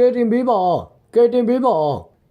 ကဲတင်ပေးပါကဲတင်ပေးပါ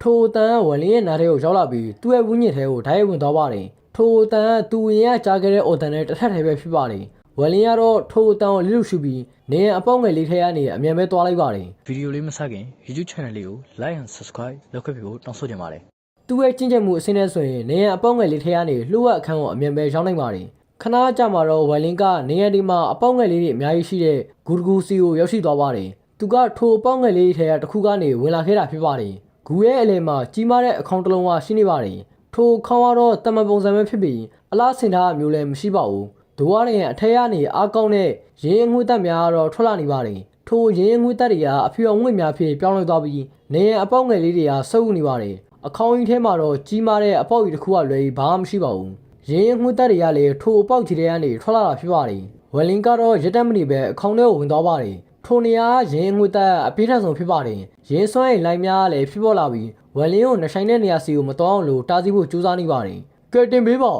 ထိုအတန်ကဝလင်းရဲ့နားထဲကိုရောက်လာပြီးသူ့ရဲ့ဝင်းညစ်ထဲကိုဓာတ်ရိုက်ဝင်သွားပါတယ်ထိုအတန်ကသူရင်ကကြားခဲ့တဲ့အော်တန်နဲ့တစ်ထပ်ထဲပဲဖြစ်ပါတယ်ဝလင်းကတော့ထိုအတန်ကိုလိလုရှုပြီးနေရန်အပေါက်ငယ်လေးထဲကနေအမြန်ပဲသွားလိုက်ပါတယ်ဗီဒီယိုလေးမစခင် YouTube channel လေးကို like and subscribe လုပ်ခဲ့ပြီးဖို့တောင်းဆိုချင်ပါတယ်သူ့ရဲ့ကျင့်ကြံမှုအစင်းနဲ့ဆိုရင်နေရန်အပေါက်ငယ်လေးထဲကနေလှုပ်ဝက်အခန်းကိုအမြန်ပဲရောက်နိုင်ပါတယ်ခဏကြာမှာတော့ဝလင်းကနေရန်ဒီမှာအပေါက်ငယ်လေးတွေအများကြီးရှိတဲ့ဂူတဂူစီကိုရောက်ရှိသွားပါတယ် သူကထိုအပေါက်ငယ်လေးထဲကတစ်ခုကနေဝင်လာခဲ့တာဖြစ်ပါတယ်ဂူရဲ့အလယ်မှာကြီးမားတဲ့အခေါင်တစ်လုံးကရှိနေပါတယ်ထိုခေါင်းကတော့တမန်ပုံစံပဲဖြစ်ပြီးအလားစင်ထားအမျိုးလည်းမရှိပါဘူးဒိုဝါရင်အထက်ကနေအားကောင်းတဲ့ရင်းအငွေ့တက်များကတော့ထွက်လာနေပါတယ်ထိုရင်းအငွေ့တက်တွေကအဖြူအောင်ငွေ့များဖြစ်ပြောင်းလဲသွားပြီးနေရန်အပေါက်ငယ်လေးတွေကစုပ်နေပါတယ်အခေါင်းကြီးထဲမှာတော့ကြီးမားတဲ့အပေါက်ကြီးတစ်ခုကလွယ်ပြီးဘာမှမရှိပါဘူး။ရင်းငွေ့တက်တွေကလည်းထိုအပေါက်ကြီးတွေကနေထွက်လာတာဖြစ်ပါတယ်။ဝယ်လင်ကတော့ရက်တက်မနေပဲအခေါင်းထဲကိုဝင်သွားပါတယ်။ ထိုနေရာကရင်းငွေ့တက်အပြည့်ထက်ဆုံးဖြစ်ပါတယ်။ရင်းစွမ်းရင်လိုင်းများကလည်းဖြစ်ပေါ်လာပြီးဝယ်လင်ကိုနှဆိုင်တဲ့နေရာစီကိုမတော်အောင်လို့တားဆီးဖို့ကြိုးစားနေပါတယ်။ကဲတင်ပေးပါ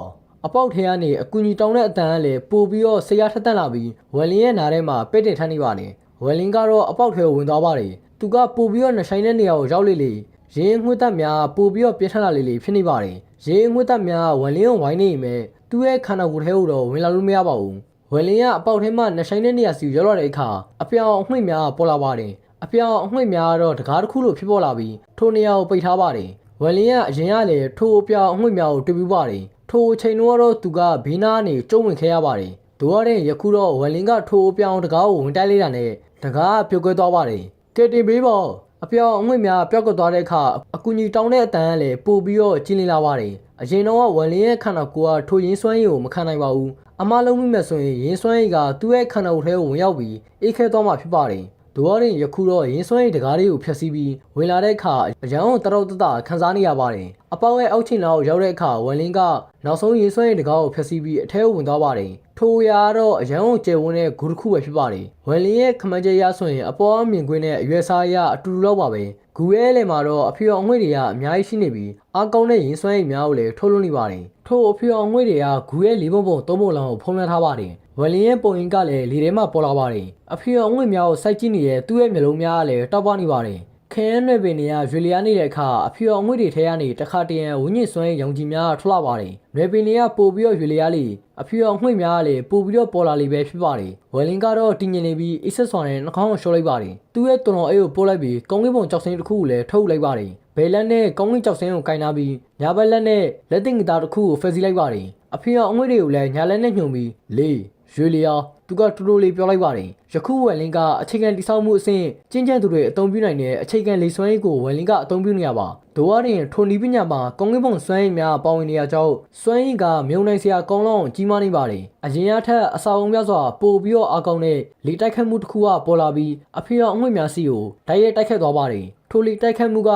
အပေါက်ထဲကနေအကူကြီးတောင်းတဲ့အတန်ကလည်းပို့ပြီးတော့ဆရာထက်တက်လာပြီးဝယ်လင်ရဲ့နားထဲမှာပဲ့တင်ထမ်းနေပါတယ်။ဝယ်လင်ကတော့အပေါက်ထဲကိုဝင်သွားပါတယ်။သူကပို့ပြီးတော့နှဆိုင်တဲ့နေရာကိုရောက်လေလေရင်းငွေ့တက်များပို့ပြီးတော့ပြင်းထန်လာလေလေဖြစ်နေပါတယ်။ရင်းငွေ့တက်များဝန်လင်းကိုဝိုင်းနေမယ်သူ့ရဲ့ခန္ဓာကိုယ်ထဲကိုတော့ဝင်လာလို့မရပါဘူး။ ဝန်လင်းကအပေါက်ထဲမှာနှဆိုင်တဲ့နေရာစီကိုရောက်လာတဲ့အခါအပြောင်အမှိတ်များပေါ်လာပါတယ်။အပြောင်အမှိတ်များကတော့တကားတစ်ခုလိုဖြစ်ပေါ်လာပြီးထိုနေရာကိုပိတ်ထားပါတယ်။ဝန်လင်းကအရင်ကလည်းထိုအပြောင်အမှိတ်များကိုတွေ့ပြီးပါတယ်။ထိုအချိန်တုန်းကတော့သူကဘေးနားကနေကျုံဝင်ခဲ့ရပါတယ်။ဒိုရတဲ့ယခုတော့ဝန်လင်းကထိုအပြောင်တကားကိုဝင်တိုက်လိုက်တာနဲ့တကားကပြုတ်ကွဲသွားပါတယ်။ကဲတင်ပေးပါအပြောင်အငွေ့များပျောက်ကသွားတဲ့အခါအကူကြီးတောင်းတဲ့အတန်ကလည်းပို့ပြီးတော့ကျင်းနေလာပါတယ်အရင်တော့ဝန်လင်းရဲ့ခန္ဓာကိုယ်ကထိုရင်းစွမ်းရည်ကိုမခံနိုင်ပါဘူး အမလုံးမိမဲ့ဆိုရင်ရင်းစွမ်းရည်ကသူ့ရဲ့ခန္ဓာကိုယ်ထဲကိုဝင်ရောက်ပြီးအေးခဲသွားမှဖြစ်ပါတယ် ဒိုရရင်ယခုတော့ရင်းစွမ်းရည်တကားလေးကိုဖျက်ဆီးပြီးဝင်လာတဲ့အခါအရန်ကိုတရော့တတခံစားနေရပါတယ်အပေါက်ရဲ့အောက်ချင်လောက်ရောက်တဲ့အခါဝန်လင်းကနောက်ဆုံးရင်းစွမ်းရည်တကားကိုဖျက်ဆီးပြီးအထဲကိုဝင်သွားပါတယ်ထိုအရာကတော့အရန်ကိုကျယ်ဝန်းတဲ့ဂူတစ်ခုပဲဖြစ်ပါတယ်ဝန်လင်းရဲ့ခမန်းကျရဆိုရင်အပေါ်အမြင်ကွင်းနဲ့အရွယ်စားရအတူတူလောက်ပါပဲဂူရဲ့လေမှာတော့အဖေအောင်ငွေ့တွေကအများကြီးရှိနေပြီးအားကောင်းတဲ့ရင်စွမ်းရည်များကိုလည်းထုတ်လွှတ်နေပါတယ်ထိုအဖေအောင်ငွေ့တွေကဂူရဲ့လေးပုံပုံသုံးပုံလောက်ကိုဖုံးလွှမ်းထားပါတယ် ဝယ်လင်းရဲ့ပုံရင်ကလည်းလေထဲမှာပေါ်လာပါတယ်အဖေအောင်ငွေ့များကိုစိုက်ကြည့်နေတဲ့သူ့ရဲ့မျိုးလုံးများကလည်းတောက်ပနေပါတယ်ခရမ်းရွယ်ပင်တွေကရွေလျားနေတဲ့အခါအဖြူအောင်ငွေ့တွေထဲကနေတခါတရံဝင်းညစ်စွမ်းရောင်ကြီးများထွက်လာပါတယ်။ရွယ်ပင်တွေကပို့ပြီးတော့ရွေလျားလေအဖြူအောင်ငွေ့များကလည်းပို့ပြီးတော့ပေါ်လာလေပဲဖြစ်ပါတယ်။ဝယ်လင်ကတော့တင်းငင်နေပြီးအစ်ဆက်ဆွန်နဲ့နှာခေါင်းကိုရှော့လိုက်ပါတယ်။သူ့ရဲ့တုံတော်အိတ်ကိုပို့လိုက်ပြီးကောင်းကင်ပုံကြောက်စင်းတစ်ခုကိုလည်းထုတ်လိုက်ပါတယ်။ဘယ်လက်နဲ့ကောင်းကင်ကြောက်စင်းကိုကင်နာပြီးညာဘက်လက်နဲ့လက်တင်ဂီတာတစ်ခုကိုဖယ်စီလိုက်ပါတယ်။အဖြူအောင်ငွေ့တွေကိုလည်းညာလက်နဲ့ညှုံပြီးလေ ရွေလျားသူကတူတူလေးပြောလိုက်ပါတယ်ယခုဝယ်လင်းကအခြေခံတိစောက်မှုအဆင့်ကျင်းကျန်သူတွေအသုံးပြုနိုင်တဲ့အခြေခံလေစွမ်းရည်ကိုဝယ်လင်းကအသုံးပြုနေရပါဒိုဝါရင်ထိုနီးပညာမှာကောင်းကင်ပုံစွမ်းရည်များပါဝင်နေရကြောင်းစွမ်းရည်ကမြုံနိုင်စရာကောင်းလောင်းကြီးမားနေပါတယ်အရင်အထက်အစာအုံများစွာပို့ပြီးတော့အကောင်းတဲ့လေတိုက်ခတ်မှုတစ်ခုကပေါ်လာပြီးအဖေအောင်အငွေ့များစီကိုဓာတ်ရိုက်တိုက်ခတ်သွားပါတယ်ထိုလေတိုက်ခတ်မှုက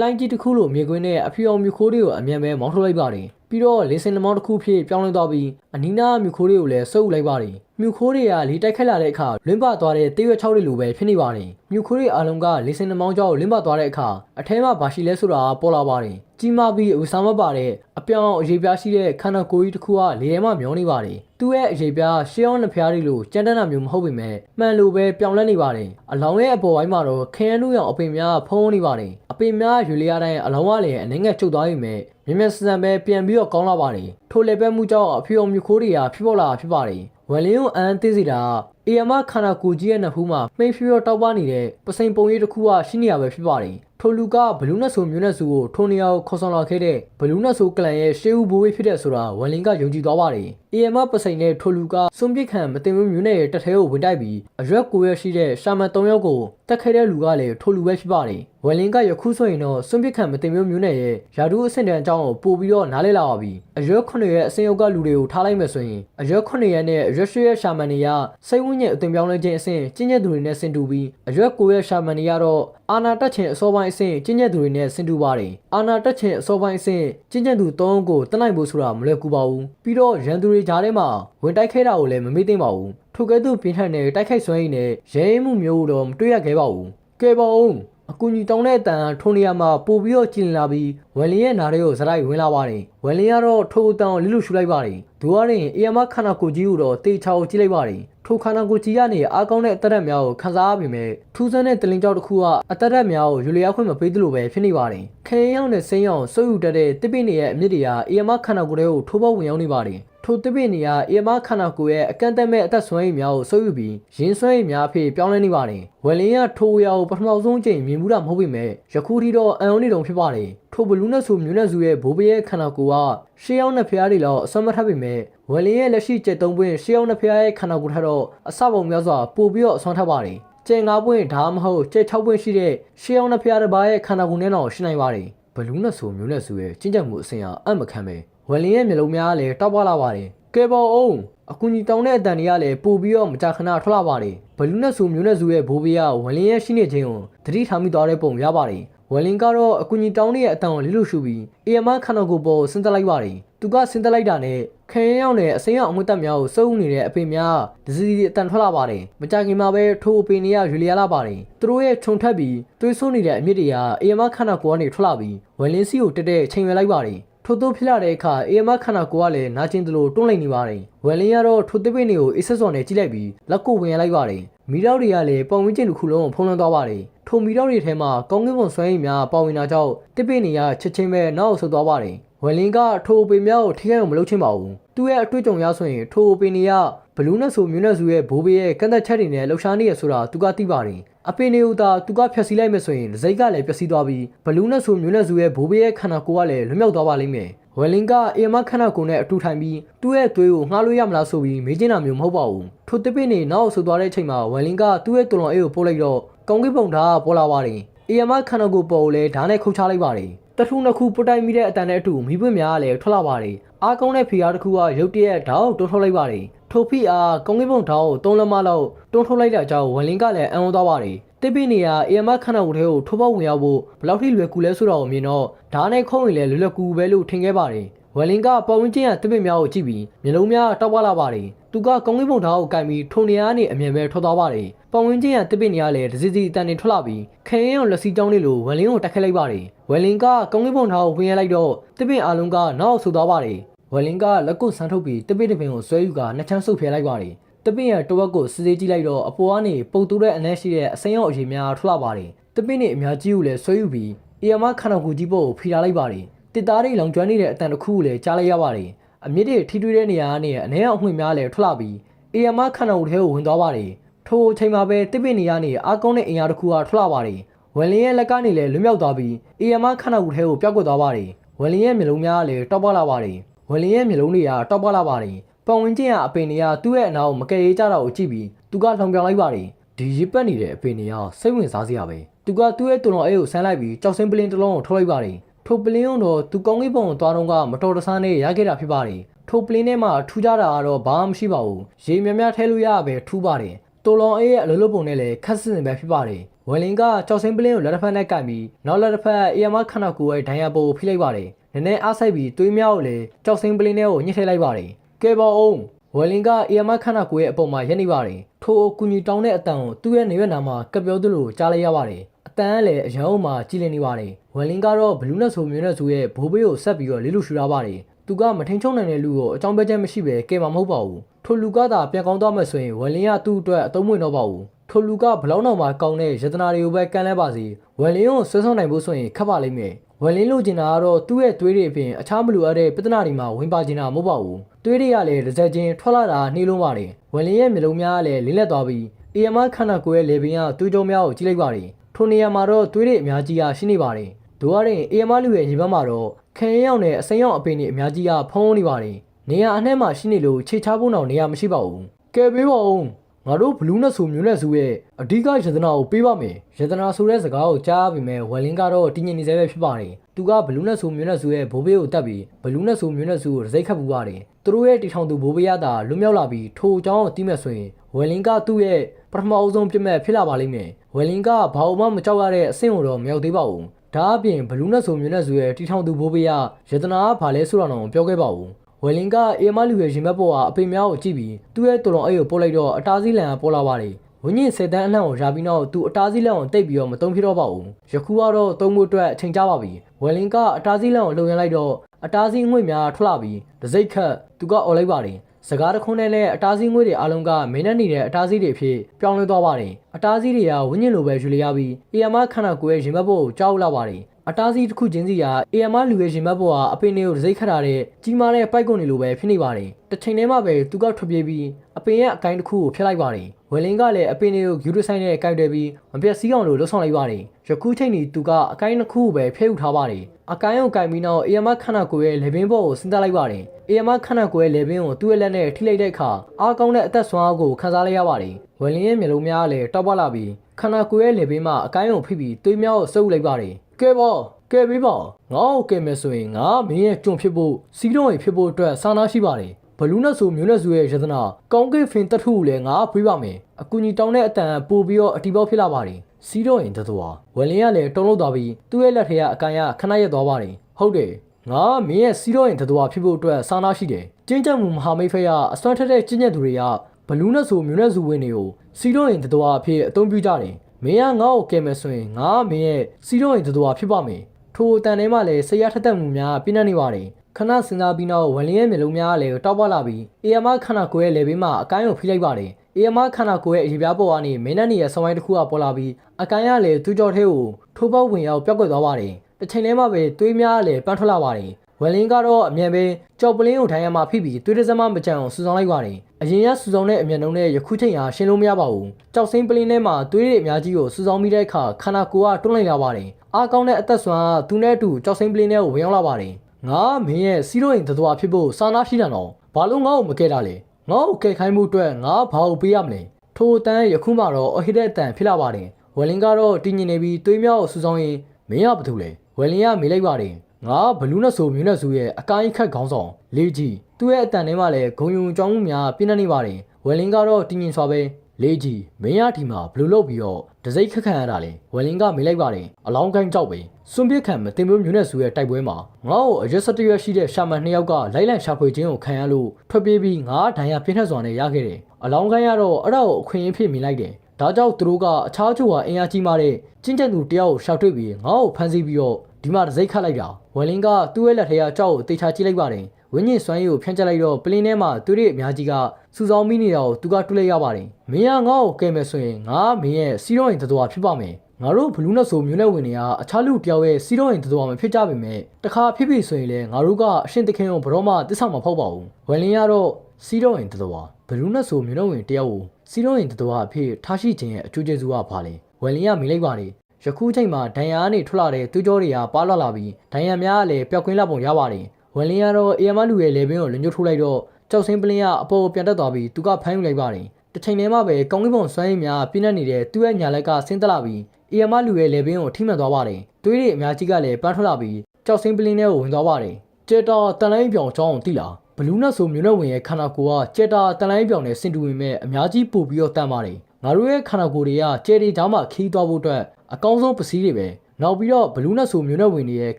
လိုင်းကြီးတစ်ခုလိုမြေကွင်းနဲ့အဖေအောင်မြူခိုးတွေကိုအမြန်ပဲမောင်းထုတ်လိုက်ပါတယ် ပြီးတော့လေစင်နမောင်းတစ်ခုဖြစ်ပြောင်းလဲသွားပြီးအနီးနားမြူခိုးတွေကိုလည်းစုပ်လိုက်ပါတယ်မြူခိုးတွေကလေတိုက်ခတ်လာတဲ့အခါလွင့်ပသွားတဲ့တေးရွက်ချောက်တွေလိုပဲဖြစ်နေပါတယ်မြူခိုးတွေအလုံးကလေစင်နမောင်းကြောင့်လွင့်ပသွားတဲ့အခါအထဲမှာဘာရှိလဲဆိုတာပေါ်လာပါတယ်ကြီးမားပြီးအဝစားမပါတဲ့အပြောင်အရေးပြားရှိတဲ့ခန္ဓာကိုယ်ကြီးတစ်ခုကလေထဲမှာမျောနေပါတယ်သူ့ရဲ့အရေးပြားရှေးအောင်နှစ်ဖျားတွေလိုကြမ်းတမ်းတာမျိုးမဟုတ်ပေမဲ့မှန်လိုပဲပြောင်းလဲနေပါတယ်အလောင်းရဲ့အပေါ်ပိုင်းမှာတော့ခရမ်းလူရောင်အပင်များဖုံးနေပါတယ်အ ပင်များရွေလျားတိုင်းအလောင်းကလည်းအနှင်းငယ်ချုပ်သွားပြီမဲ့မြင်မြင်စံစံပဲပြန်ပြီးတော့ကောင်းလာပါတယ်ထိုလေပဲမှုကြောင့်အဖေအောင်မြခိုးတွေကဖြစ်ပေါ်လာတာဖြစ်ပါတယ်ဝယ်လင်းကိုအန်သိစီတာအေယမခန္ဓာကိုယ်ကြီးရဲ့နှစ်ဖူးမှာမှိန်ဖြူရောတောက်ပနေတဲ့ပစိန်ပုံရိပ်တစ်ခုကရှိနေရပဲဖြစ်ပါတယ်ထိုလူကဘလူးနတ်ဆိုမျိုးနတ်စုကိုထိုနေရာကိုခေါ်ဆောင်လာခဲ့တဲ့ဘလူးနတ်ဆိုကလန်ရဲ့ရှေးဦးဘိုးဝေးဖြစ်တဲ့ဆိုတာဝယ်လင်းကယုံကြည်သွားပါတယ် အေယမပစိန်နဲ့ထိုလူကစွန့်ပစ်ခံမတင်မျိုးမျိုးနဲ့တက်ထဲကိုဝင်တိုက်ပြီးအရွက်ကိုရရှိတဲ့ရှာမန်၃ယောက်ကိုတက်ခဲ့တဲ့လူကလည်းထိုလူပဲဖြစ်ပါတယ်ဝယ်လင်းကယခုဆိုရင်တော့စွန့်ပစ်ခံမတင်မျိုးမျိုးနဲ့ရဲ့ယာဒူးအဆင့်တန်းအကြောင်းကိုပို့ပြီးတော့နားလဲလာပါပြီအရွက်ခုနှစ်ရဲ့အစင်ရောက်ကလူတွေကိုထားလိုက်မယ်ဆိုရင်အရွက်ခုနှစ်ရဲ့နဲ့အရွက်ရှစ်ရဲ့ရှာမန်တွေကစိတ်ဝိညာဉ်အသွင်ပြောင်းလဲခြင်းအဆင့်ကျင့်တဲ့သူတွေနဲ့ဆင်တူပြီးအရွက်ကိုရဲ့ရှာမန်တွေကတော့အာနာတက်ခြင်းအစောပိုင်းအဆင့်ကျင့်တဲ့သူတွေနဲ့ဆင်တူပါတယ်အာနာတက်ခြင်းအစောပိုင်းအဆင့်ကျင့်တဲ့သူ၃ဦးကိုတက်နိုင်ဖို့ဆိုတာမလွယ်ကူပါဘူးပြီးတော့ရန်သူတွေကြားထဲမှာဝင်တိုက်ခဲတာကိုလည်းမမေ့သင့်ပါဘူးထိုကဲ့သို့ပြင်းထန်တဲ့တိုက်ခိုက်စွမ်းရည်နဲ့ရဲရင်မှုမျိုးတော့မတွေ့ရခဲ့ပါဘူးကဲပါဦးအကူကြီးတောင်းတဲ့အတန်ထိုနေရာမှာပို့ပြီးတော့ကျင်လာပြီးဝယ်လင်းရဲ့နားတွေကိုစရိုက်ဝင်လာပါတယ်ဝယ်လင်းကတော့ထိုအတန်ကိုလစ်လို့ရှူလိုက်ပါတယ်ဒူကရင်အေယမခန္ဓာကိုယ်ကြီးကိုတော့တေချာကိုကြည့်လိုက်ပါတယ်ထိုခန္ဓာကိုယ်ကြီးကနေအားကောင်းတဲ့အသက်ရက်များကိုခန်းစားရပေမဲ့ထူးဆန်းတဲ့တလင်ကြောက်တစ်ခုကအသက်ရက်များကိုယူလျာခွင့်မပေးသလိုပဲဖြစ်နေပါတယ်ခရင်ရောက်နဲ့စိမ်းရောက်စိုးယူတတ်တဲ့တစ်ပိနေရဲ့အမြင့်တွေကအေယမခန္ဓာကိုယ်တွေကိုထိုးပေါက်ဝင်ရောက်နေပါတယ် ထိုတစ်ပိနေကအေယမခန္ဓာကိုယ်ရဲ့အကန့်အသတ်မဲ့အသက်ဆွမ်းရည်များကိုစိုးယူပြီးရင်းဆွမ်းရည်များအဖြစ်ပြောင်းလဲနေပါတယ်ဝယ်လင်းကထိုအရာကိုပထမဆုံးအကြိမ်မြင်မှုတာမဟုတ်ပေမဲ့ယခုထိတော့အံ့ဩနေတုံဖြစ်ပါတယ်ထိုဘလူးနဲ့ဆိုမျိုးနဲ့စုရဲ့ဘိုးဘရဲ့ခန္ဓာကိုယ်ကရှေးရောက်နဲ့ဖျားတွေလောက်အစွမ်းမထပ်ပေမဲ့ဝယ်လင်းရဲ့လက်ရှိကျက်သုံးပွင့်ရှေးရောက်နဲ့ဖျားရဲ့ခန္ဓာကိုယ်ထက်တော့အစပုံများစွာပိုပြီးတော့အစွမ်းထပ်ပါတယ်ကျင်၅ပွင့်ဒါမှမဟုတ်ကျက်6ပွင့်ရှိတဲ့ရှေးရောက်နဲ့ဖျားတစ်ပါးရဲ့ခန္ဓာကိုယ်နဲ့တော့ရှင်းနိုင်ပါတယ်ဘလူးနဲ့ဆိုမျိုးနဲ့စုရဲ့ကျင့်ကြံမှုအစဉ်အအံ့မခံပဲ ဝယ်လင်းရဲ့မျိုးလုံးများလည်းတောက်ပွားလာပါတယ်ကဲပေါ်အောင်အကူကြီးတောင်းတဲ့အတန်တွေကလည်းပို့ပြီးတော့မကြာခဏထွက်လာပါတယ်ဘလူးနဲ့ဆိုမျိုးနဲ့စုရဲ့ဘိုးဘေးကဝယ်လင်းရဲ့ရှိနေခြင်းကိုတတိထားမိသွားတဲ့ပုံရပါတယ်ဝယ်လင်ကတော့အကူကြီးတောင်းနေတဲ့အတန်ကိုလစ်လို့ရှုပြီးအေယမခန္ဓာကိုယ်ပေါ်ဆင်းသက်လိုက်ပါတယ်သူကဆင်းသက်လိုက်တာနဲ့ခရင်ရောက်နဲ့အစိမ်းရောက်အမွှတ်တက်များကိုစုပ်နေတဲ့အပေများဒစီဒီအတန်ထွက်လာပါတယ်မကြခင်မှာပဲထိုအပေနေရရွေလျာလာပါတယ်သူတို့ရဲ့ခြုံထက်ပြီးသွေးဆိုးနေတဲ့အမြစ်တွေကအေယမခန္ဓာကိုယ်ကနေထွက်လာပြီးဝယ်လင်စီကိုတက်တဲ့ချိန်ရွယ်လိုက်ပါတယ် ထို့သို့ဖြစ်လာတဲ့အခါအေယမခန္ဓာကိုယ်ကလည်းနာကျင်သလိုတွန်းလိုက်နေပါတယ်ဝယ်လင်ကတော့ထိုသစ်ပင်တွေကိုအစ်ဆက်စော်နဲ့ကြည့်လိုက်ပြီးလက်ကိုဝင်ရလိုက်ပါတယ်မိတော့တွေကလည်းပုံဝင်းကျင်တစ်ခုလုံးကိုဖုံးလွှမ်းသွားပါတယ်ထိုမိတော့တွေထဲမှာကောင်းကင်ဘုံဆွဲရည်များပါဝင်တာကြောင့်တစ်ပင်တွေကချက်ချင်းပဲနောက်ဆုတ်သွားပါတယ်ဝယ်လင်ကထိုအပေများကိုထိခိုက်အောင်မလုပ်ချင်ပါဘူးသူ့ရဲ့အတွေ့အကြုံရဆိုရင်ထိုအပေတွေကဘလူးနဲ့ဆိုမျိုးနဲ့ဆိုရဲ့ဘိုးဘေးရဲ့ကန့်သက်ချက်တွေနဲ့လှုပ်ရှားနေရဆိုတာသူကသိပါတယ် အပင်နေဦးသာသူကဖျက်ဆီးလိုက်မယ်ဆိုရင်ဇိတ်ကလည်းပျက်စီးသွားပြီးဘလူးနဲ့ဆိုမျိုးနဲ့ဆိုရဲ့ဘိုးဘေးရဲ့ခန္ဓာကိုယ်ကလည်းလွတ်မြောက်သွားပါလိမ့်မယ်ဝယ်လင်ကအေမခန္ဓာကိုယ်နဲ့အတူထိုင်ပြီးသူ့ရဲ့သွေးကိုငှားလို့ရမလားဆိုပြီးမေးချင်တာမျိုးမဟုတ်ပါဘူးထိုတစ်ပိနေနောက်ဆုတ်သွားတဲ့အချိန်မှာဝယ်လင်ကသူ့ရဲ့တုံလုံးအေးကိုပို့လိုက်တော့ကောင်းကင်ပုံဓာတ်ပေါ်လာပါတယ်အေမခန္ဓာကိုယ်ပေါ်ကိုလည်းဓာတ်နဲ့ခုတ်ချလိုက်ပါတယ်တထုနှစ်ခုပုတ်တိုက်မိတဲ့အတန်နဲ့အတူမိပွင့်များကလည်းထွက်လာပါတယ် အားကောင်းတဲ့ဖီအားတစ်ခုကရုတ်တရက်ဓာတ်ကိုတွန်းထုတ်လိုက်ပါတယ်ထိုဖီအားကောင်းကင်ပုံဓာတ်ကိုသုံးလက်မလောက်တွန်းထုတ်လိုက်တာကြောင့်ဝယ်လင်ကလည်းအံ့ဩသွားပါတယ်တစ်ပိနေကအေမခန္ဓာကိုယ်ထဲကိုထိုးပေါက်ဝင်ရောက်ဖို့ဘယ်လောက်ထိလွယ်ကူလဲဆိုတော့မြင်တော့ဓာတ်နဲ့ခုံးရင်လည်းလွယ်လွယ်ကူပဲလို့ထင်ခဲ့ပါတယ်ဝယ်လင်ကပတ်ဝန်းကျင်ကတစ်ပစ်များကိုကြည့်ပြီးမျက်လုံးများတောက်ပွားလာပါတယ်။သူကကောင်းကင်ဘုံဓာတ်ကိုကင်ပြီးထုံနေရကနေအမြင်ပဲထွက်သွားပါတယ်။ပတ်ဝန်းကျင်ကတစ်ပစ်နေရလဲဒစီစီတန်နေထွက်လာပြီးခရင်အောင်လက်စီကြောင်းလေးလိုဝယ်လင်ကိုတက်ခတ်လိုက်ပါတယ်။ဝယ်လင်ကကောင်းကင်ဘုံဓာတ်ကိုဝင်ရလိုက်တော့တစ်ပစ်အလုံးကနောက်ဆုတ်သွားပါတယ်။ ဝယ်လင်ကလက်ကိုဆန်းထုတ်ပြီးတစ်ပစ်တစ်ပင်ကိုဆွဲယူကနှစ်ချမ်းဆုပ်ဖျက်လိုက်ပါတယ်။တပင်းရတဝက်ကိုစစ်ဆေးကြည့်လိုက်တော့အပေါ်ကနေပုတ်တူတဲ့အနက်ရှိတဲ့အစိမ်းရောင်အရေများထွက်လာပါတယ်။တပင်းနဲ့အများကြီးကိုလည်းဆွဲယူပြီးအီယမခန္ဓာကိုယ်ကြီးပေါ်ကိုဖိထားလိုက်ပါတယ်။တစ်သားတွေလောင်ကျွမ်းနေတဲ့အတန်တစ်ခုကိုလည်းကြားလိုက်ရပါတယ်။အမြင့်တွေထိတွေ့တဲ့နေရာကနေအနည်းအောင်မှွေများလည်းထွက်လာပြီးအီယမခန္ဓာကိုယ်ထဲကိုဝင်သွားပါတယ်။ထိုအချိန်မှာပဲတပင်းနေရာနေအားကောင်းတဲ့အင်အားတစ်ခုကထွက်လာပါတယ်။ဝယ်လင်းရဲ့လက်ကနေလည်းလွတ်မြောက်သွားပြီးအီယမခန္ဓာကိုယ်ထဲကိုပျောက်ကွယ်သွားပါတယ်။ဝယ်လင်းရဲ့မျက်လုံးများကလည်းတောက်ပွားလာပါတယ်။ ဝယ်လင်းရဲ့မျက်လုံးတွေကတောက်ပွားလာပါတယ်။ပတ်ဝန်းကျင်ကအပင်တွေကသူ့ရဲ့အနာကိုမကယ်ရေးကြတာကိုကြည့်ပြီးသူကလှောင်ပြောင်လိုက်ပါတယ်ဒီရစ်ပတ်နေတဲ့အပင်တွေကစိတ်ဝင်စားစရာပဲသူကသူ့ရဲ့တုံတော်အိတ်ကိုဆန်းလိုက်ပြီးကြောက်စင်းပလင်းတစ်လုံးကိုထုတ်လိုက်ပါတယ်ထိုပလင်းုံတော့သူကောင်းကင်ပုံကိုသွားတော့ကမတော်တဆနဲ့ရခဲ့တာဖြစ်ပါတယ်ထိုပလင်းထဲမှာထူးကြတာကတော့ဘာမှမရှိပါဘူးရေမြများထဲလို့ရပဲထူးပါတယ်တိုလွန်အေးရဲ့အလုပ်လုပ်ပုံနဲ့လည်းခက်စစ်စစ်ပဲဖြစ်ပါတယ်ဝယ်လင်ကကြောက်စင်းပလင်းကိုလက်တစ်ဖက်နဲ့ကပ်ပြီးနောက်လက်တစ်ဖက်အေယမခန္ဓာကိုယ်ရဲ့ဒဏ်ရာပုံကိုဖိလိုက်ပါတယ် နည်းနည်းအားဆိုင်ပြီးသွေးများကိုလည်းကြောက်စင်းပလင်းထဲကိုညှစ်ထည့်လိုက်ပါတယ်ကဲပါအောင်ဝယ်လင်ကအေယမခန္ဓာကိုယ်ရဲ့အပေါ်မှာရက်နေပါတယ်ထိုအကူကြီးတောင်းတဲ့အတန်ကိုသူ့ရဲ့နေရွက်နာမှာကပ်ပြောသလိုကြားလိုက်ရပါတယ်အတန်ကလည်းအယောင်မှာကြည်လင်နေပါတယ်ဝယ်လင်ကတော့ဘလူးနဲ့ဆိုမျိုးနဲ့ဆိုရဲ့ဘိုးဘေးကိုဆက်ပြီးတော့လေးလူရှူထားပါတယ်သူကမထင်ချုံနိုင်တဲ့လူကိုအကြောင်းပဲချက်မရှိပဲကဲမှာမဟုတ်ပါဘူးထိုလူကသာပြန်ကောင်းသွားမှဆိုရင်ဝယ်လင်ကသူ့အတွက်အသုံးဝင်တော့ပါဘူးထိုလူကဘလောက်တော့မှကောင်းတဲ့ယတနာတွေကိုပဲကမ်းလဲပါစီဝယ်လင်ကိုဆွဲဆောင်နိုင်ဖို့ဆိုရင်ခက်ပါလိမ့်မယ် ဝယ်လင်းလို့ကျင်တာကတော့သူ့ရဲ့သွေးတွေအပြင်အခြားမလိုအပ်တဲ့ပြဿနာတွေမှာဝင်ပါကျင်တာမဟုတ်ပါဘူးသွေးတွေကလည်းတစ်စက်ချင်းထွက်လာတာနှီးလုံးပါတယ်ဝယ်လင်းရဲ့မျိုးလုံးများကလည်းလင်းလက်သွားပြီးအေယမခန္ဓာကိုယ်ရဲ့လေပင်ကသွေးကြောများကိုကြည့်လိုက်ပါတယ်ထိုနေရာမှာတော့သွေးတွေအများကြီးကရှိနေပါတယ်ဒိုရရင်အေယမလူရဲ့ရေဘက်မှာတော့ခရင်ရောက်နဲ့အစိမ်းရောက်အပင်တွေအများကြီးကဖုံးနေပါတယ်နေရာအနှဲ့မှာရှိနေလို့ခြေချဖို့တော့နေရာမရှိပါဘူးကဲပေးပါဦး ငါတို့ဘလူးနဲ့ဆိုမျိုးနဲ့ဆိုရဲ့အဓိကယတနာကိုပေးပါမယ်ယတနာဆိုတဲ့စကားကိုကြားပြီးမဲ့ဝယ်လင်းကတော့တင်းငင်နေစေပဲဖြစ်ပါတယ်သူကဘလူးနဲ့ဆိုမျိုးနဲ့ဆိုရဲ့ဘိုးဘေးကိုတက်ပြီးဘလူးနဲ့ဆိုမျိုးနဲ့ဆိုကိုစိတ်ခတ်ပူပါတယ်သူတို့ရဲ့တီထောင်သူဘိုးဘေးရတာလွတ်မြောက်လာပြီးထိုအကြောင်းကိုသိမဲ့ဆိုရင်ဝယ်လင်းကသူ့ရဲ့ပထမအဆုံးပြစ်မဲ့ဖြစ်လာပါလိမ့်မယ်ဝယ်လင်းကဘာမှမကြောက်ရတဲ့အဆင့်ကိုတော့မရောက်သေးပါဘူးဒါအပြင်ဘလူးနဲ့ဆိုမျိုးနဲ့ဆိုရဲ့တီထောင်သူဘိုးဘေးရယတနာကဘာလဲဆိုတော့တော့ပြောခဲ့ပါဘူး ဝယ်လင်ကအေမလူရဲ့ရင်ဘတ်ပေါ်ကအပေများကိုကြည့်ပြီးသူ့ရဲ့တော်တော်အိတ်ကိုပို့လိုက်တော့အတားစီးလန်ကပေါ်လာပါတယ်ဝဝင်းညင်စေတန်းအနှံ့ကိုရာပြီးတော့သူအတားစီးလက်ကိုတိတ်ပြီးတော့မတုံးဖြစ်တော့ပါဘူးယခုကတော့သုံးဖို့အတွက်အချိန်ကြပါပြီဝယ်လင်ကအတားစီးလက်ကိုလှုံရလိုက်တော့အတားစီးငွေ့များထွက်လာပြီးတစိမ့်ခတ်သူကအော်လိုက်ပါတယ်စကားတစ်ခုနဲ့လည်းအတားစီးငွေ့တွေအလုံးကမင်းနဲ့နေတဲ့အတားစီးတွေဖြစ်ပြောင်းလဲသွားပါတယ်အတားစီးတွေကဝင်းညင်လိုပဲယူလျရပြီးအေယမခန္ဓာကိုယ်ရဲ့ရင်ဘတ်ဘုတ်ကိုကြောက်လာပါတယ် အတားစီးတစ်ခုချင်းစီကအေယမလူရဲ့ရင်ဘတ်ဘုတ်ဟာအပင်တွေကိုတစိမ့်ခတ်ထားတဲ့ကြီးမားတဲ့ပိုက်ကွန်တွေလိုပဲဖြစ်နေပါတယ်တစ်ချိန်တည်းမှာပဲသူကထွက်ပြေးပြီးအပင်ရဲ့အကိုင်းတစ်ခုကိုဖျက်လိုက်ပါတယ်ဝယ်လင်ကလည်းအပင်တွေကိုယူရဆိုင်နဲ့ကိုက်တယ်ပြီးမပြတ်စည်းအောင်လို့လှုပ်ဆောင်လိုက်ပါတယ်ယခုချိန်ဒီသူကအကိုင်းတစ်ခုကိုပဲဖျက်ယူထားပါတယ်အကိုင်းကိုကိုင်ပြီးနောက်အေယမခန္ဓာကိုယ်ရဲ့လေဘင်းဘော့ကိုစဉ်းစားလိုက်ပါတယ်အေယမခန္ဓာကိုယ်ရဲ့လေဘင်းကိုသူ့ရဲ့လက်နဲ့ထိလိုက်တဲ့အခါအားကောင်းတဲ့အသက်ဆွမ်းအားကိုခံစားလိုက်ရပါတယ်ဝယ်လင်ရဲ့မျိုးလုံးများကလည်းတောက်ပလာပြီးခန္ဓာကိုယ်ရဲ့လေဘင်းမှာအကိုင်းကိုဖိပြီးသွေးမြောက်ကိုစုပ်လိုက်ပါတယ် ကဲပေါ့ကဲပေးပါငါ့ကိုကဲမယ်ဆိုရင်ငါမင်းရဲ့ကြုံဖြစ်ဖို့စီးတော့ဖြစ်ဖို့အတွက်စာနာရှိပါတယ်ဘလူးနဲ့ဆိုမျိုးနဲ့ဆိုရဲ့ယတနာကောင်းကင်ဖင်တထုကိုလည်းငါပြေးပါမယ်အကူကြီးတောင်းတဲ့အတန်ပို့ပြီးတော့အတီပေါက်ဖြစ်လာပါတယ်စီးတော့ရင်တတော်ဝယ်လင်းကလည်းတုံးလို့သွားပြီးသူ့ရဲ့လက်ထက်ကအကန်ရခဏရက်သွားပါတယ်ဟုတ်တယ်ငါမင်းရဲ့စီးတော့ရင်တတော်ဖြစ်ဖို့အတွက်စာနာရှိတယ်ကျင်းချက်မှုမဟာမိတ်ဖက်ရအစွမ်းထက်တဲ့ကျင်းချက်သူတွေကဘလူးနဲ့ဆိုမျိုးနဲ့ဆိုဝင်တွေကိုစီးတော့ရင်တတော်အဖြစ်အသုံးပြုကြတယ် မင်းကငါ့ကိုကဲမယ်ဆိုရင်ငါမင်းရဲ့စီးတော့ရင်တတော်ဖြစ်ပါမယ်ထိုအတန်ထဲမှာလည်းဆရာထက်သက်မှုများပြင်းနေနေပါတယ်ခဏစဉ်းစားပြီးနောက်ဝလင်းရဲ့မျိုးလုံးများကလည်းတောက်ပလာပြီးအေယမခန္ဓာကိုယ်ရဲ့လေဘေးမှာအကိုင်းကိုဖိလိုက်ပါတယ်အေယမခန္ဓာကိုယ်ရဲ့အရေပြားပေါ်ကနေမင်းနဲ့နေရဲ့ဆောင်းဝိုင်းတစ်ခုကပေါ်လာပြီးအကိုင်းကလည်းသူ့ကြောထဲကိုထိုးပေါက်ဝင်ရောက်ပြောက်ကွက်သွားပါတယ်တစ်ချိန်တည်းမှာပဲသွေးများကလည်းပန်းထွက်လာပါတယ် ဝယ်လင်းကတော့အမြန်ပဲကြော်ပလင်းကိုထိုင်ရမှာဖိပြီးသွေးတစမမကြံအောင်စူဆောင်းလိုက်ပါတယ်အရင်ကစူဆောင်းတဲ့အမြန်နှုံးနဲ့ယခုချိန်ဟာရှင်းလို့မရပါဘူးကြောက်စင်းပလင်းထဲမှာသွေးတွေအများကြီးကိုစူဆောင်းပြီးတဲ့အခါခန္ဓာကိုယ်ကတွန်းလိုက်လာပါတယ်အားကောင်းတဲ့အသက်ဆွမ်းကသူနဲ့အတူကြောက်စင်းပလင်းထဲကိုဝင်ရောက်လာပါတယ်ငါမင်းရဲ့စီးရိုရင်တတော်ဖြစ်ဖို့စာနာရှိတာတော့ဘာလို့ငါ့ကိုမကဲတာလဲငါ့ကိုကဲခိုင်းမှုအတွက်ငါဘာကိုပေးရမလဲထိုအတန်းယခုမှတော့အဟိတဲ့အတန်ဖြစ်လာပါတယ်ဝယ်လင်းကတော့တင်းညင်နေပြီးသွေးမြောက်ကိုစူဆောင်းရင်မင်းကဘာလုပ်လဲဝယ်လင်းကမေးလိုက်ပါတယ် ငါဘလူးနဲ့ဆိုမြူးနဲ့ဆိုရဲ့အကိုင်းခတ်ခေါင်းဆောင်လေးကြီးသူ့ရဲ့အတန်ထဲမှာလည်းဂုံယုံကြောင်းမှုများပြင်းနေနေပါတယ်ဝယ်လင်းကတော့တင်းညင်စွာပဲလေးကြီးမင်းရဒီမှာဘလူးလုပ်ပြီးတော့ဒစိမ့်ခက်ခန့်ရတာလေဝယ်လင်းကမေးလိုက်ပါတယ်အလောင်းကိုင်းကြောက်ပဲစွန့်ပစ်ခံမတင်မျိုးမြူးနဲ့ဆိုရဲ့တိုက်ပွဲမှာငါ့ကိုအရက်စတရွက်ရှိတဲ့ရှာမန်နှစ်ယောက်ကလိုက်လံရှာဖွေခြင်းကိုခံရလို့ထွက်ပြေးပြီးငါဒဏ်ရာပြင်းထန်စွာနဲ့ရခဲ့တယ်အလောင်းကိုင်းကတော့အဲ့ဒါကိုအခွင့်အရေးဖြစ်မိလိုက်တယ် ဒါကြောင့်သူတို့ကအခြားချို့ဟာအင်အားကြီးမားတဲ့ကျင်းချက်သူတယောက်ကိုရှောက်တွေ့ပြီးငါ့ကိုဖမ်းဆီးပြီးတော့ဒီမှာတစိမ့်ခတ်လိုက်တာဝယ်လင်းကသူ့ရဲ့လက်ထဲကကြောက်ကိုတေချာကြည့်လိုက်ပါတယ်ဝင်းညင်စွမ်းရည်ကိုဖြန့်ကျက်လိုက်တော့ပလင်းထဲမှာသူတို့အများကြီးကစူဆောင်းမိနေတာကိုသူကတွေ့လိုက်ရပါတယ်မင်းကငါ့ကိုကဲမယ်ဆိုရင်ငါမင်းရဲ့စီးတော့ရင်တတော်ဖြစ်ပါမယ်ငါတို့ဘလူးနဲ့ဆိုမျိုးနဲ့ဝင်တွေကအခြားလူတယောက်ရဲ့စီးတော့ရင်တတော်မဖြစ်ကြပါမယ်တခါဖြစ်ပြီဆိုရင်လည်းငါတို့ကအရှင်တခင်ကိုဘရောမတစ္ဆာမဖောက်ပါဘူးဝယ်လင်းကတော့ စီးတော့ရင်တတော်ဘလူးနဲ့ဆိုမျိုးနဲ့ဝင်တယောက်ကိုစီးတော့ရင်တတော်အဖြစ်ထားရှိခြင်းရဲ့အကျိုးကျေးဇူးကဘာလဲဝယ်လင်းကမိလိုက်ပါတယ်ယခုချိန်မှာဒဏ်ရာကနေထွက်လာတဲ့သူ့ကြောတွေကပါလာလာပြီးဒဏ်ရာများကလည်းပျောက်ကင်းလာပုံရပါတယ်။ဝင်လင်းကတော့အေယမလူရဲ့လေဘင်းကိုလွညှို့ထိုးလိုက်တော့ကြောက်စင်းပလင်းကအပေါ်ပြန်တက်သွားပြီးသူကဖမ်းယူလိုက်ပါတယ်။တစ်ချိန်တည်းမှာပဲကောင်းကင်ဘုံစွမ်းရည်များပြင်းနေနေတဲ့သူ့ရဲ့ညာလက်ကဆင်းသက်လာပြီးအေယမလူရဲ့လေဘင်းကိုထိမှန်သွားပါတယ်။သွေးတွေအများကြီးကလည်းပန်းထွက်လာပြီးကြောက်စင်းပလင်းထဲကိုဝင်သွားပါတယ်။ကျေတာတန်လိုင်းပြောင်ချောင်းတိလားဘလူးနတ်ဆိုမျိုးနဲ့ဝင်ရဲ့ခန္ဓာကိုယ်ကကျေတာတန်လိုင်းပြောင်နဲ့ဆင်တူဝင်မဲ့အများကြီးပို့ပြီးတော့တန်ပါတယ်။ငါတို့ရဲ့ခန္ဓာကိုယ်တွေကကျေတီချောင်းမှာခီးသွားဖို့အတွက်အကောင်းဆုံးပစ္စည်းတွေပဲနောက်ပြီးတော့ဘလူးနတ်ဆိုမျိုးနဲ့ဝင်နေတဲ့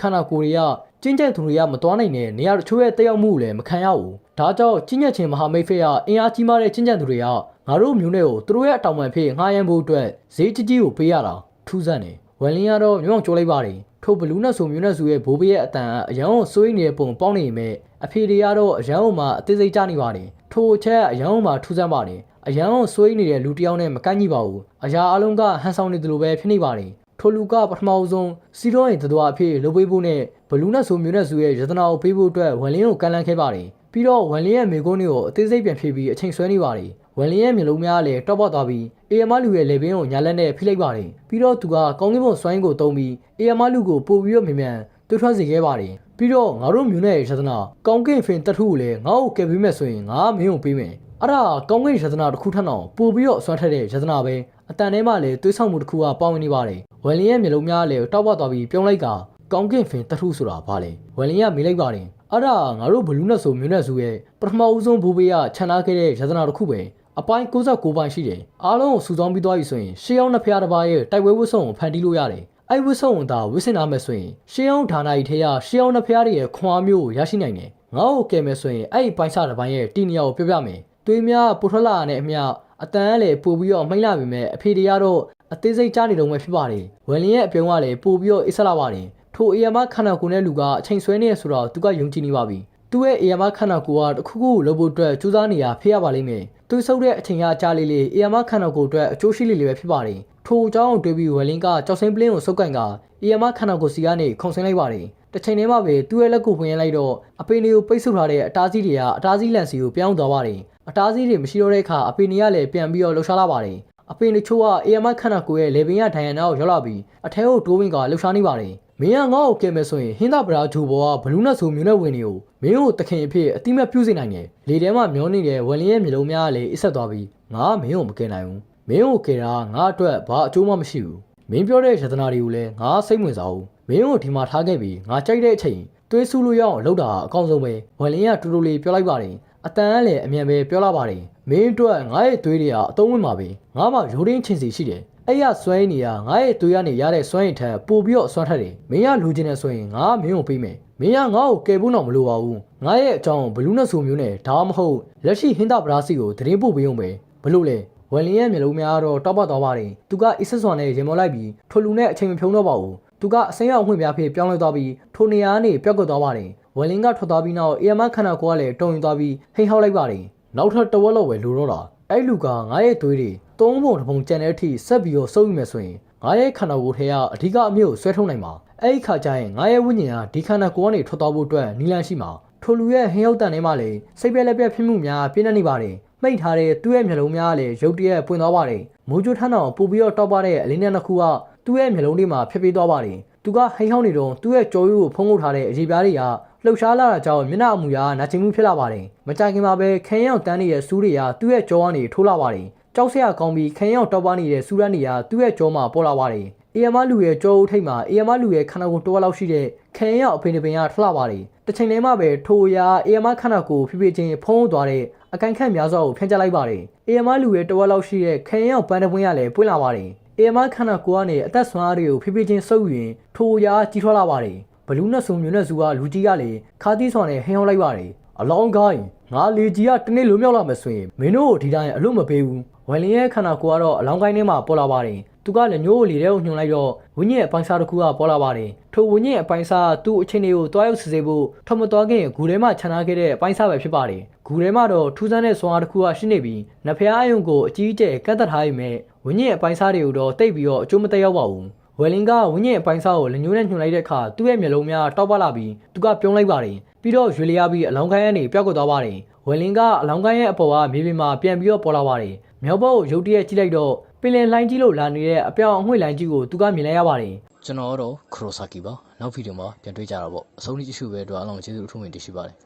ခန္ဓာကိုယ်တွေကကျင်းကျက်သူတွေကမတွားနိုင်တဲ့နေရာတချို့ရဲ့တက်ရောက်မှုကိုလည်းမခံရဘူးဒါကြောင့်ကျင်းကျက်ခြင်းမဟာမိတ်ဖက်ကအင်အားကြီးမားတဲ့ကျင်းကျက်သူတွေကငါတို့မျိုးနဲ့ကိုသူတို့ရဲ့အတောင်ပံဖြစ်ငှားရမ်းဖို့အတွက်ဈေးကြီးကြီးကိုပေးရတာထူးဆန်းတယ်ဝယ်လင်းကတော့မြောင်ကျိုးလိုက်ပါတယ် ထို့ဘလူးနတ်ဆိုမျိုးနဲ့ဆိုရဲ့ဘိုးဘေးရဲ့အတန်အရန်ကိုစိုးရိမ်နေတဲ့ပုံပေါင်းနေပေမဲ့အဖေတွေကတော့အရန်ကိုမှအသေးစိတ်ကြနေပါတယ်ထို့အချက်အရန်ကိုမှထူးဆန်းပါတယ်အရန်ကိုစိုးရိမ်နေတဲ့လူတစ်ယောက်နဲ့မကန့်ညီပါဘူးအရာအလုံးကဟန်ဆောင်နေတယ်လို့ပဲဖြစ်နေပါတယ်ထိုလူကပထမဆုံးစီရောရင်တတော်အဖြစ်လုပ်ပေးဖို့နဲ့ဘလူးနဲ့ဆိုမျိုးနဲ့ဆိုရဲ့ယတနာကိုပေးဖို့အတွက်ဝန်လင်းကိုကန်လန်းခဲ့ပါတယ်ပြီးတော့ဝန်လင်းရဲ့မိကုန်းတွေကိုအသေးစိတ်ပြန်ဖြည့်ပြီးအချိန်ဆွဲနေပါတယ် ဝန်လင်းရဲ့မျိုးလုံးများလည်းတောက်ပေါက်သွားပြီးအေယမလူရဲ့လေပင်ကိုညာလက်နဲ့ဖိလိုက်ပါတယ်ပြီးတော့သူကကောင်းကင်ဘုံစွိုင်းကိုတုံးပြီးအေယမလူကိုပို့ပြီးတော့မြင်မြန်တွထွက်စေခဲ့ပါတယ်ပြီးတော့ငါတို့မျိုးနဲ့ယတနာကောင်းကင်ဖင်တထုကိုလည်းငါ့ကိုကယ်ပေးမယ်ဆိုရင်ငါမင်းကိုပေးမယ်အဲ့ဒါကောင်းကင်ယတနာတစ်ခုထပ်အောင်ပို့ပြီးတော့အစွမ်းထက်တဲ့ယတနာပဲအတန်ထဲမှာလည်းသွေးဆောင်မှုတစ်ခုကပေါဝင်နေပါတယ်ဝယ်လင်းရဲ့မျိုးလုံးများလည်းတောက်ပေါက်သွားပြီးပြုံးလိုက်ကကောင်းကင်ဖင်တထုဆိုတာဘာလဲဝယ်လင်းကမေးလိုက်ပါတယ်အဲ့ဒါငါတို့ဘလူးနဲ့ဆိုမျိုးနဲ့ဆိုရဲ့ပထမဦးဆုံးဘူဘေးကခြံထားခဲ့တဲ့ယတနာတစ်ခုပဲ အပိုင်း69ပိုင်းရှိတယ်အားလုံးကိုစုဆောင်းပြီးသွားပြီဆိုရင်ရှေးအောင်နှစ်ဖျားတစ်ပါးရဲ့တိုက်ပွဲဝတ်စုံကိုဖန်တီးလို့ရတယ်အဲ့ဝတ်စုံသာဝတ်ဆင်ထားမယ်ဆိုရင်ရှေးအောင်ဌာနကြီးထဲကရှေးအောင်နှစ်ဖျားတွေရဲ့ခွန်အားမျိုးကိုရရှိနိုင်တယ်ငါ့ကိုကယ်မယ်ဆိုရင်အဲ့ဒီပိုင်းစားတစ်ပိုင်းရဲ့တီနီယာကိုပြောပြမယ်သွေးများပူထလာနဲ့အမျှအတန်ကလည်းပို့ပြီးတော့မှိတ်လာပြီမဲ့အဖေတွေကတော့အသေးစိတ်ကြားနေတော့မှဖြစ်ပါတယ်ဝယ်လင်းရဲ့အပြုံးကလည်းပို့ပြီးတော့အစ်ဆက်လာပါတယ်ထိုအေယာမခန္ဓာကိုယ်နဲ့လူကအချိန်ဆွဲနေရဆိုတော့သူကယုံကြည်နေပါပြီ သူ့ရဲ့အေယာမခန္ဓာကိုယ်ကတစ်ခုခုလုပ်ဖို့အတွက်ကြိုးစားနေရဖေးရပါလိမ့်မယ်သူဆုပ်တဲ့အချိန်ကကြားလေးလေးအေယာမခန္ဓာကိုယ်အတွက်အကျိုးရှိလေးလေးပဲဖြစ်ပါတယ်ထိုအကြောင်းကိုတွေးပြီးဝယ်လင်းကကြောက်စိမ့်ပလင်းကိုစုပ်ကန်ကအေယာမခန္ဓာကိုယ်စီကနေခုန်ဆင်းလိုက်ပါတယ်တစ်ချိန်တည်းမှာပဲသူ့ရဲ့လက်ကိုဖွင့်ရလိုက်တော့အပေနေကိုပိတ်ဆို့ထားတဲ့အတားစီးတွေကအတားစီးလန်စီကိုပြောင်းသွားပါတယ်အတားစီးတွေမရှိတော့တဲ့အခါအပေနေကလည်းပြန်ပြီးတော့လှုပ်ရှားလာပါတယ်အပင်တချို့ကအေယမခန္ဓာကိုယ်ရဲ့လေပင်ရဒိုင်ယနာကိုရောက်လာပြီးအထဲကိုတိုးဝင်ကလှုပ်ရှားနေပါတယ်။ မင်းကငါ့ကိုကဲမယ်ဆိုရင်ဟင်းသာပရာဂျူဘောကဘလူးနဲ့ဆိုမျိုးနဲ့ဝင်နေကိုမင်းကိုတခင်အဖြစ်အတိမတ်ပြုစေနိုင်တယ်။လေထဲမှာမျောနေတဲ့ဝယ်လင်းရဲ့မျိုးလုံးများကလည်းအစ်ဆက်သွားပြီးငါမင်းကိုမကဲနိုင်ဘူး။မင်းကိုကဲတာငါအတွက်ဘာအကျိုးမှမရှိဘူး။မင်းပြောတဲ့ယတနာတွေကိုလည်းငါစိတ်ဝင်စားဘူး။မင်းကိုဒီမှာထားခဲ့ပြီးငါကြိုက်တဲ့အချိန်တွေးဆူလို့ရအောင်လုပ်တာအကောင်းဆုံးပဲ။ဝယ်လင်းကတူတူလေးပြောလိုက်ပါတယ်။အတန်ကလည်းအမြန်ပဲပြောလာပါတယ်မင်းအတွက်ငါရဲ့သွေးတွေကအသုံးဝင်ပါပဲငါမှရိုးရင်းချင်းစီရှိတယ် အဲ့ရစွမ်းရည်နေရငါရဲ့သွေးကနေရတဲ့စွမ်းရည်ထက်ပိုပြီးတော့စွမ်းထက်တယ်မင်းကလူချင်းနေဆိုရင်ငါမင်းကိုပေးမယ်မင်းကငါ့ကိုကယ်ဖို့တော့မလိုပါဘူးငါရဲ့အကြောင်းဘလူးနဲ့ဆိုမျိုးနဲ့ဒါမှမဟုတ်လက်ရှိဟင်းတာပရာစီကိုသတင်းပို့ပေးအောင်ပဲဘလို့လဲဝယ်လင်းရဲ့မျိုးလုံးများတော့တောက်ပတ်သွားပါတယ်သူကအစ်ဆက်စွာနဲ့ရင်မောလိုက်ပြီးထိုလူနဲ့အချိန်မဖြုံးတော့ပါဘူးသူကအစိမ်းရောက်ဝှင့်ပြားဖြစ်ပြောင်းလဲသွားပြီးထိုနေရာကနေပြောက်ကွက်သွားပါတယ်ဝယ်လင်းကထွက်သွားပြီးနောက်အေယမခန္ဓာကိုယ်ကလည်းတုံရင်သွားပြီးဟိန်ဟောက်လိုက်ပါတယ်နောက်ထပ်တဝက်လောက်ပဲလူတော့တာအဲ့လူကငါရဲ့သွေးတွေ သုံးပုံတစ်ပုံကျန်တဲ့အထိဆက်ပြီးတော့စုပ်ယူမယ်ဆိုရင်ငါရဲ့ခန္ဓာကိုယ်ထဲကအဓိကအမြုပ်ဆွဲထုတ်နိုင်မှာအဲ့ဒီခါကျရင်ငါရဲ့ဝိညာဉ်ကဒီခန္ဓာကိုယ်ကနေထွက်သွားဖို့အတွက်နီလန်ရှိမှာထိုလူရဲ့ဟင်းရောက်တန်ထဲမှာလည်းစိတ်ပြက်လက်ပြက်ဖြစ်မှုများပြင်းနေနေပါတယ်မိတ်ထားတဲ့သူ့ရဲ့မျက်လုံးများကလည်းရုတ်တရက်ပွင့်သွားပါတယ်မိုးကြိုးထမ်းအောင်ပို့ပြီးတော့တောက်ပတဲ့အလင်းနဲ့နှစ်ခုကသူ့ရဲ့မျက်လုံးတွေမှာဖြစ်ပြီးသွားပါတယ်သူကဟိန်ဟောင်းနေတော့သူ့ရဲ့ကြော်ရိုးကိုဖုံးထုတ်ထားတဲ့အရေးပြားတွေကလှုပ်ရှားလာတာကြောင့်မျက်နှာအမူအရာနာကျင်မှုဖြစ်လာပါတယ်မကြခင်မှာပဲခရင်ရောက်တန်းနေတဲ့စူးတွေကသူ့ရဲ့ကြောကနေထိုးလာပါတယ် ကြောက်စရာကောင်းပြီးခရင်ရောက်တောက်ပနေတဲ့စူးရန်တွေကသူ့ရဲ့ကြောမှာပေါ်လာပါတယ်အေယမလူရဲ့ကြောအုပ်ထိပ်မှာအေယမလူရဲ့ခန္ဓာကိုယ်တစ်ဝက်လောက်ရှိတဲ့ခရင်ရောက်အဖိနေပင်ကထလာပါတယ်တစ်ချိန်တည်းမှာပဲထိုအရာအေယမခန္ဓာကိုယ်ဖြည်းဖြည်းချင်းဖုံးသွားတဲ့အကန်ခန့်များစွာကိုဖျက်ချလိုက်ပါတယ်အေယမလူရဲ့တစ်ဝက်လောက်ရှိတဲ့ခရင်ရောက်ပန်းတပွင့်ကလည်းပွင့်လာပါတယ်အေယမခန္ဓာကိုယ်ကနေအသက်ဆွမ်းအားတွေကိုဖြည်းဖြည်းချင်းဆုပ်ယူရင်ထိုအရာကြီးထွားလာပါတယ်ဘလူးနဲ့ဆုံမျိုးနဲ့စုကလူကြီးကလည်းခါသီးဆွမ်းနဲ့ဟင်းဟောင်းလိုက်ပါတယ်အလောင်းကိုင်းငါလေကြီးကတနေ့လုံးမြောက်လာမယ်ဆိုရင်မင်းတို့ကိုဒီတိုင်းအလို့မပေးဘူး ဝိုင်လင်းရဲ့ခန္ဓာကိုယ်ကတော့အလောင်းကိုင်းထဲမှာပေါ်လာပါတယ်သူကလည်းမျိုးကိုလေထဲကိုညှုံလိုက်တော့ဝင်းညရဲ့အပိုင်းစားတစ်ခုကပေါ်လာပါတယ်ထိုဝင်းညရဲ့အပိုင်းစားသူ့အချင်းတွေကိုတွားရောက်စစ်ဆေးဖို့ထမတော်ခင်ဂူထဲမှာခြံထားခဲ့တဲ့အပိုင်းစားပဲဖြစ်ပါတယ်ဂူထဲမှာတော့ထူးဆန်းတဲ့ဆွမ်းအားတစ်ခုကရှိနေပြီးနဖျားအယုံကိုအကြီးအကျယ်ကတ်သက်ထားရမယ်ဝင်းညရဲ့အပိုင်းစားတွေကိုတော့တိတ်ပြီးတော့အကျိုးမသက်ရောက်ပါဘူးဝယ်လင်ကဝင်းညရဲ့အပိုင်းစားကိုလက်ညှိုးနဲ့ညှို့လိုက်တဲ့အခါသူ့ရဲ့မျက်လုံးများတောက်ပလာပြီးသူကပြုံးလိုက်ပါတယ်ပြီးတော့ရွေလျားပြီးအလောင်းကိုင်းကနေပျောက်ကွယ်သွားပါတယ်ဝယ်လင်ကအလောင်းကိုင်းရဲ့အပေါ်ကမြေပြင်မှာပြန်ပြီးတော့ပေါ်လာပါတယ် မြောက်ဘက်ကိုရုတ်တရက်ကြည့်လိုက်တော့ပင်လယ်လှိုင်းကြီးလို့လာနေတဲ့အပြောင်အငွေ့လိုင်းကြီးကိုသူကမြင်လိုက်ရပါတယ်ကျွန်တော်ကတော့ခရိုဆာကီပါနောက်ဗီဒီယိုမှာပြန်တွေ့ကြတာပေါ့အဆုံးထိကြည့်ရှုပဲအတွက်အားလုံးကျေးဇူးအထူးတင်ရှိပါတယ်